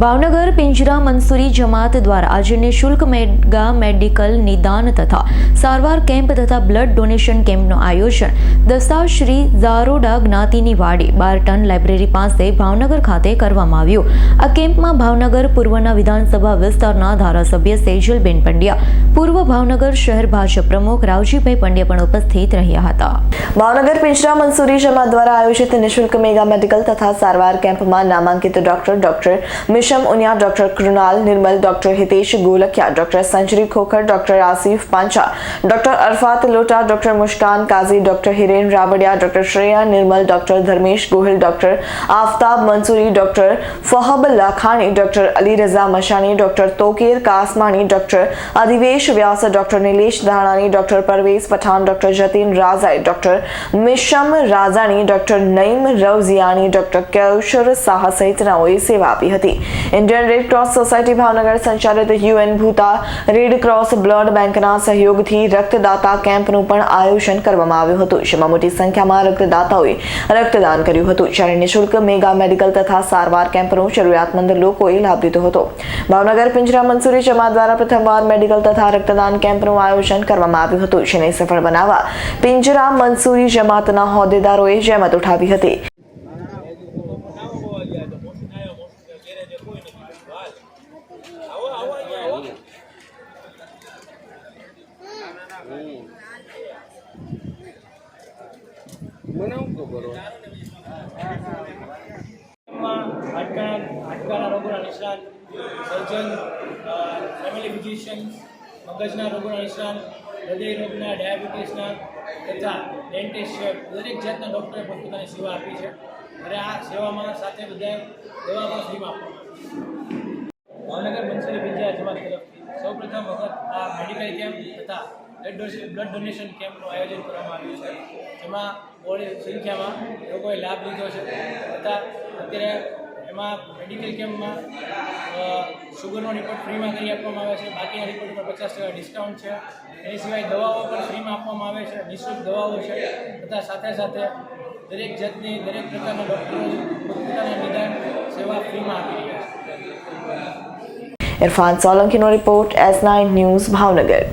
ભાવનગર, પિંજરા, મંસૂરી જમાત દ્વારા આજે નિઃશુલ્ક મેગા મેડિકલ નિદાન તથા સારવાર કેમ્પ તથા બ્લડ ડોનેશન કેમ્પનું આયોજન. દસા શ્રી ઝારોડા જ્ઞાતિની વાડી બારટન લાઇબ્રેરી પાસે ભાવનગર ખાતે કરવામાં આવ્યું. આ કેમ્પમાં ભાવનગર પૂર્વના વિધાનસભા વિસ્તારના ધારાસભ્ય સેજલબેન પંડ્યા, પૂર્વ ભાવનગર શહેર ભાજપ પ્રમુખ રાવજીભાઈ પંડ્યા પણ ઉપસ્થિત રહ્યા હતા. ભાવનગર, પિંજરા, મંસૂરી જમાત દ્વારા આયોજિત નિઃશુલ્ક મેગા મેડિકલ તથા સારવાર કેમ્પમાં નામાંકિત doctor doctor Misham Uniya doctor Krunal Nirmal doctor Hitesh Golakhiya doctor Sanjari Khokhar doctor Asif Pancha doctor Arfat Lota doctor Muskan Kazi doctor Hiren Rabadiya doctor Shreya Nirmal doctor Dharmesh Gohil doctor Aftab Mansuri doctor Fahab Lakhani doctor Ali Raza Mashani doctor Tokir Kasmani doctor Adhivesh Vyas doctor Nilesh Dhanani doctor Parvez Pathan doctor Jatin Razai doctor Misham Razani doctor Naim Ravjiyani doctor Kaushar Shah સહિતનાઓએ સેવા આપી હતી Indian red cross society Bhavnagar સંચાલિત U N Bhuta red cross blood બેંકના સહયોગથી રક્તદાતા કેમ્પનું પણ આયોજન કરવામાં આવ્યું હતું. જેમાં મોટી સંખ્યામાં રક્તદાતાઓએ રક્તદાન કર્યું હતું. જ્યારે નિઃશુલ્ક મેગા મેડિકલ તથા સારવાર કેમ્પનો જરૂરિયાતમંદ લોકોએ લાભ લીધો હતો. ભાવનગર પિંજરા મંસૂરી જમાત દ્વારા પ્રથમવાર મેડિકલ તથા રક્તદાન કેમ્પનું આયોજન કરવામાં આવ્યું હતું, જેને સફળ બનાવવા પિંજરા મંસૂરી જમાતના હોદ્દેદારોએ જહેમત ઉઠાવી હતી. રોગોના નિષ્ણાત સર્જન ફેમિલી ફિઝિશિયન મગજના રોગોના નિષ્ણાત હૃદય રોગના, ડાયાબિટીસના તથા ડેન્ટિસ્ટ છે. દરેક જાતના ડૉક્ટરે પોતપોતાની સેવા આપી છે. અને આ સેવામાં સાથે બધા દવા પણ ફ્રીમાં આપવામાં ભાવનગર બંસરી વિદ્યા જમાત તરફથી સૌપ્રથમ વખત આ મેડિકલ કેમ્પ તથા બ્લડ બ્લડ ડોનેશન કેમ્પનું આયોજન કરવામાં આવ્યું છે. જેમાં બહોળી સંખ્યામાં લોકોએ લાભ લીધો છે. તથા અત્યારે એમાં મેડિકલ કેમ્પમાં શુગરનો રિપોર્ટ ફ્રીમાં કરી આપવામાં આવે છે. બાકીના રિપોર્ટ પર પચાસ ટકા ડિસ્કાઉન્ટ છે. એની સિવાય દવાઓ પણ ફ્રીમાં આપવામાં આવે છે. નિઃશુલ્ક દવાઓ છે. તથા સાથે સાથે દરેક જાતની દરેક પ્રકારના ડૉક્ટરો પોતાના નિદાન સેવા ફ્રીમાં આપી રહ્યા છે. Irfan સોલંકીનો report S nine news Bhavnagar.